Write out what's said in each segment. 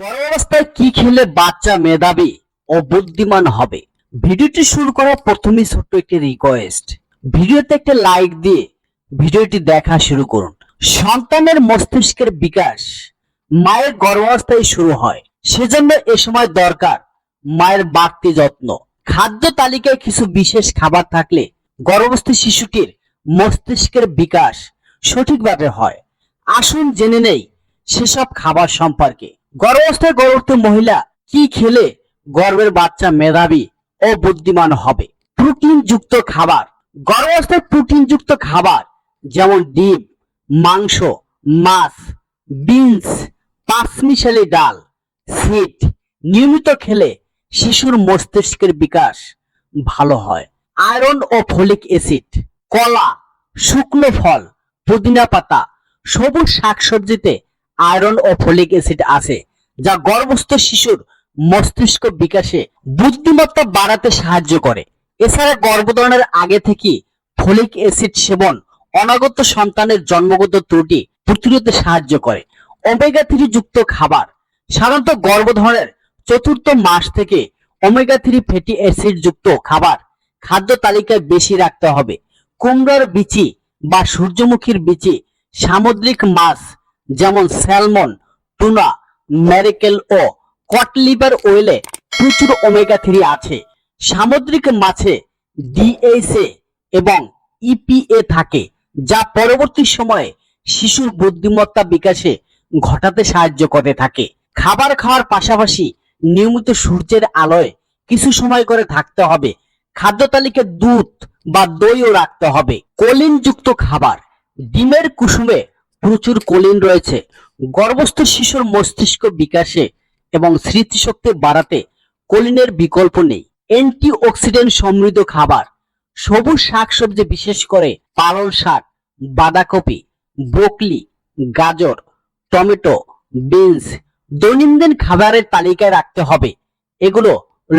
অবস্থায় কি খেলে বাচ্চা মেধাবী ও বুদ্ধিমান হবে? ভিডিওটি শুরু করার প্রথমেই ছোট্ট একটি রিকোয়েস্ট ভিডিওতে একটা লাইক দিয়ে ভিডিওটি দেখা শুরু করুন। সন্তানের মস্তিষ্কের বিকাশ মায়ের গর্ভাবস্থায় শুরু হয়। সেজন্য এ সময় দরকার মায়ের বাড়তি যত্ন। খাদ্য তালিকায় কিছু বিশেষ খাবার থাকলে গর্ভস্থ শিশুটির মস্তিষ্কের বিকাশ সঠিকভাবে হয়। আসুন জেনে নেই সেসব খাবার সম্পর্কে। গর্ভাবস্থায় গর্ভবতী মহিলা কি খেলে গর্ভের বাচ্চা মেধাবী ও বুদ্ধিমান হবে? প্রোটিন যুক্ত খাবার। গর্ভাবস্থায় প্রোটিন যুক্ত খাবার যেমন ডিম, মাংস, মাছ, বিনস, পাঁচমিশালি ডাল সিট নিয়মিত খেলে শিশুর মস্তিষ্কের বিকাশ ভালো হয়। আয়রন ও ফলিক অ্যাসিড, কলা, শুকনো ফল, পুদিনা পাতা, সবুজ শাকসবজিতে আয়রন ও ফলিক অ্যাসিড আছে, যা গর্ভস্থ শিশুর মস্তিষ্ক বিকাশে বুদ্ধিমত্তা বাড়াতে সাহায্য করে। এছাড়া গর্ভধারণের আগে থেকে ফলিক অ্যাসিড সেবন অনাগত সন্তানের জন্মগত ত্রুটি প্রতিরোধে সাহায্য করে। ওমেগা থ্রি যুক্ত খাবার, সাধারণত গর্ভধারণের চতুর্থ মাস থেকে ওমেগা থ্রি ফ্যাটি অ্যাসিড যুক্ত খাবার খাদ্য তালিকায় বেশি রাখতে হবে। কুমড়ার বিচি বা সূর্যমুখীর বিচি সামুদ্রিক মাছ যেমন স্যালমন, টুনা, ম্যারিকেল ও কটলিভার ওয়েলে প্রচুর ওমেগা থ্রি আছে। সামুদ্রিক মাছে ডিএসএ এবং ইপিএ থাকে, যা পরবর্তী সময়ে শিশুর বুদ্ধিমত্তা বিকাশে ঘটাতে সাহায্য করে থাকে। খাবার খাওয়ার পাশাপাশি নিয়মিত সূর্যের আলোয় কিছু সময় করে থাকতে হবে। খাদ্য তালিকায় দুধ বা দইও রাখতে হবে। কলিন যুক্ত খাবার, ডিমের কুসুমে প্রচুর কলিন রয়েছে। গর্ভস্থ শিশুর মস্তিষ্ক বিকাশে এবং স্মৃতিশক্তি বাড়াতে কলিনের বিকল্প নেই। অ্যান্টি অক্সিডেন্ট সমৃদ্ধ খাবার, সবুজ শাকসবজি বিশেষ করে পালং শাক, বাঁধাকপি, ব্রোকলি, গাজর, টমেটো, বিনস দৈনন্দিন খাবারের তালিকায় রাখতে হবে। এগুলো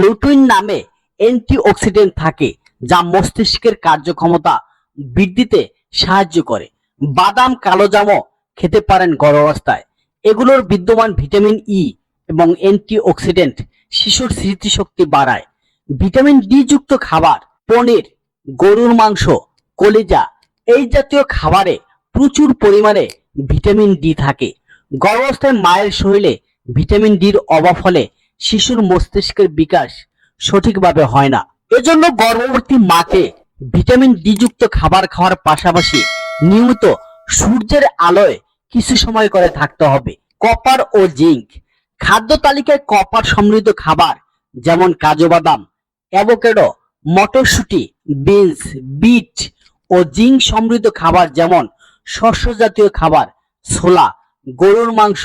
লুটিন নামে অ্যান্টিঅক্সিডেন্ট থাকে, যা মস্তিষ্কের কার্যক্ষমতা বৃদ্ধিতে সাহায্য করে। বাদাম, কালো জামও খেতে পারেন গর্ভাবস্থায় এগুলোর বিদ্যমান ভিটামিন ই এবং অ্যান্টিঅক্সিডেন্ট শিশুর স্মৃতিশক্তি বাড়ায়। ভিটামিন ডি যুক্ত খাবার, পনির, গরুর মাংস, কলিজা, এই জাতীয় খাবারে প্রচুর পরিমাণে ভিটামিন ডি থাকে। গর্ভাবস্থায় মায়ের শরীরে ভিটামিন ডির অভাব হলে শিশুর মস্তিষ্কের বিকাশ সঠিকভাবে হয় না। এজন্য গর্ভবতী মাকে ভিটামিন ডি যুক্ত খাবার খাওয়ার পাশাপাশি নিয়মিত সূর্যের আলোয় কিছু সময় করে থাকতে হবে। কপার ও জিঙ্ক খাদ্য তালিকায় কপার সমৃদ্ধ খাবার যেমন কাজু বাদাম, অ্যাভোকেডো, মটরশুঁটি, বিনস, বিট ও জিঙ্ক সমৃদ্ধ খাবার যেমন শস্য জাতীয় খাবার, ছোলা, গরুর মাংস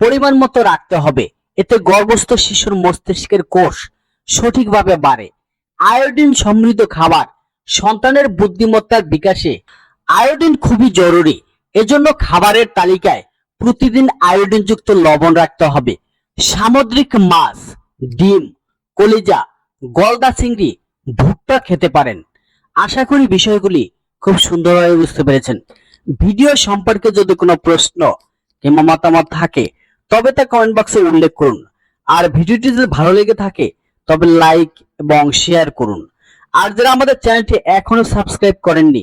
পরিমাণ মতো রাখতে হবে। এতে গর্ভস্থ শিশুর মস্তিষ্কের কোষ সঠিকভাবে বাড়ে। আয়োডিন সমৃদ্ধ খাবার সন্তানের বুদ্ধিমত্তার বিকাশে আয়োডিন খুবই জরুরি। এজন্য খাবারের তালিকায় প্রতিদিন আয়োডিন যুক্ত লবণ রাখতে হবে। সামুদ্রিক মাছ, ডিম, কলিজা, গলদা চিংড়ি, ভুট্টা খেতে পারেন। আশা করি বিষয়গুলি খুব সুন্দরভাবে বুঝতে পেরেছেন। ভিডিও সম্পর্কে যদি কোনো প্রশ্ন কিংবা মতামত থাকে, তবে তা কমেন্ট বক্সে উল্লেখ করুন। আর ভিডিওটি যদি ভালো লেগে থাকে, তবে লাইক এবং শেয়ার করুন। আর যারা আমাদের চ্যানেলটি এখনও সাবস্ক্রাইব করেননি